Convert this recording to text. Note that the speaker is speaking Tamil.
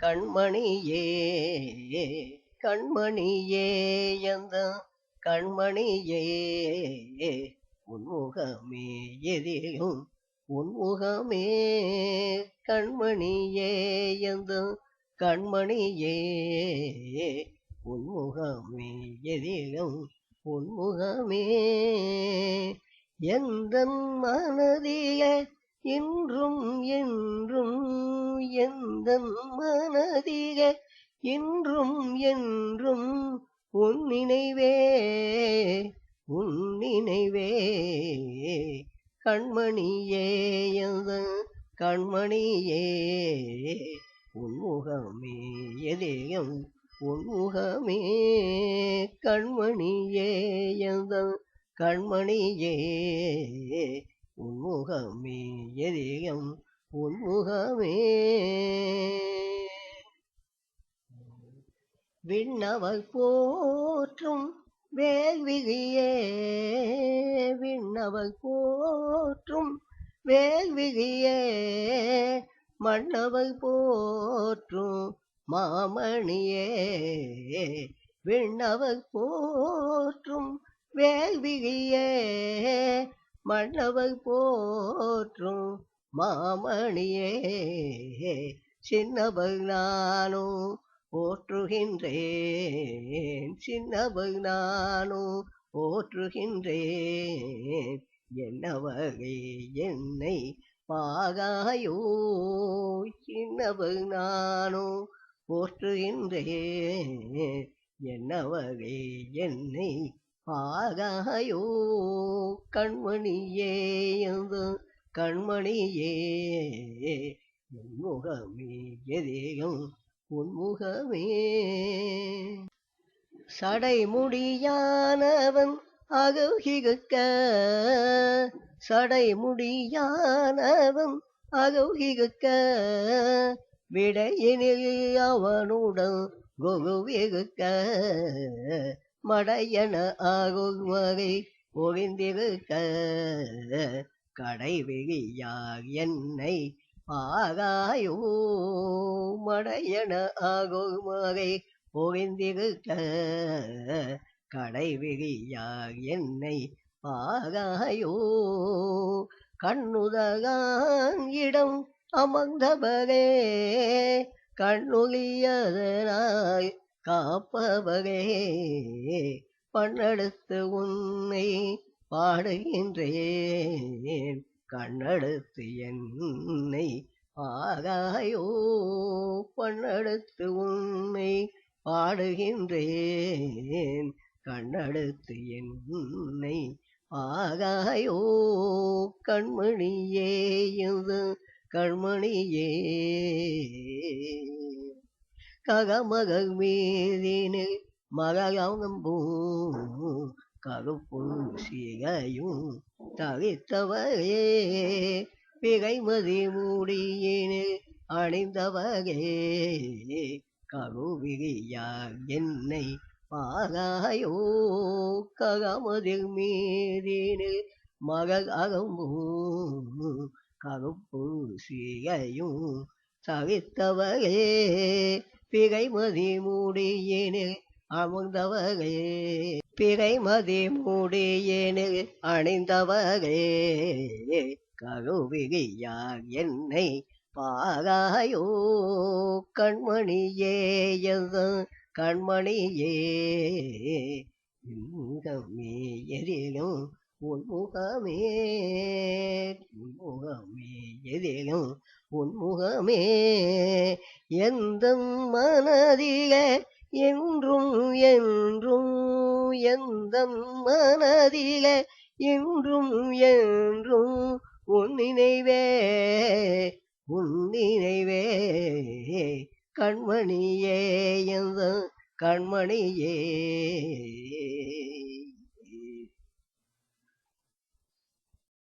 கண்மணியே கண்மணியே எந்த கண்மணியே உன்முகமே எதிலும் உன்முகமே கண்மணியே எந்த கண்மணியே உன்முகமே எதிலும் உன்முகமே எந்த மனதிய இன்றும் என்றும் எந்த மனதிக இன்றும் என்றும் உன் நினைவே உன் நினைவே. கண்மணியே எந்த கண்மணியே உன்முகமே எதேயம் உன்முகமே கண்மணியே எந்த கண்மணியே உன்முகமே எதேயம் உன்முகமே. விண்ணவர் போற்றும் வேல்விழியே விண்ணவர் போற்றும் வேல்விழியே. மன்னவர் போற்றும் மாமணியே விண்ணவர் போற்றும் வேல்விழியே. மன்னவை போற்றும் மாமணியே சின்னவை நானும் போற்றுகின்றேன் சின்னவை நானும் போற்றுகின்றேன். என்ன வகை என்னை பாகாயோ சின்னவை நானும் போற்றுகின்றேன். என்ன வகை என்னை ஆகாயோ கண்மணியே எந்த கண்மணியே உன்முகமே எதேகம் உன்முகமே சடைமுடியானவன் அகௌகிக சடைமுடியானவன் அகௌகிக விடையினில் அவனுடன் குகுவிருக்க மடையன ஆகுவகை ஒழிந்திருக்க கடைவிழியார் என்னை ஆகாயோ மடையன ஆகுவகை ஒழிந்திருக்க கடைவிழியார் என்னை ஆகாயோ கண்ணுதகான் இடம் அமர்ந்தவரே. கண்ணுளியதனாய் காப்பவரே பண்ணெடுத்து உன்னை பாடுகின்றேன். கண்ணெடுத்து என்னை ஆகாயோ பண்ணெடுத்து உன்னை பாடுகின்றேன். கண்ணெடுத்து என்னை ஆகாயோ கண்மணியே இது கண்மணியே. ககமகமேதேனு மீதினில் மகம்பூம் கருப்பும் சிகையும் தவித்தவரே பிகைமதி மூடியினில் அணிந்தவரே. கருவிழியார் என்னை பாராயோ. ககமதில் மீதினில் மகள் அகம்பூம் கருப்பு சிகையும் தவித்தவரே பிகை மதி மூடியேனே மூடியினில் பிகை மதி மூடியேனே அணிந்தவகே கழுவிகையார் என்னை பாகாயோ கண்மணியே கண்மணியே. முகமே எதிலும் உன்முகமே. உன்முகமே எதிலும் உன்முகமே எந்த மனதில என்றும் என்றும் எந்த மனதில என்றும் என்றும் உன் நினைவே உன் நினைவே. கண்மணியே எந்த கண்மணியே.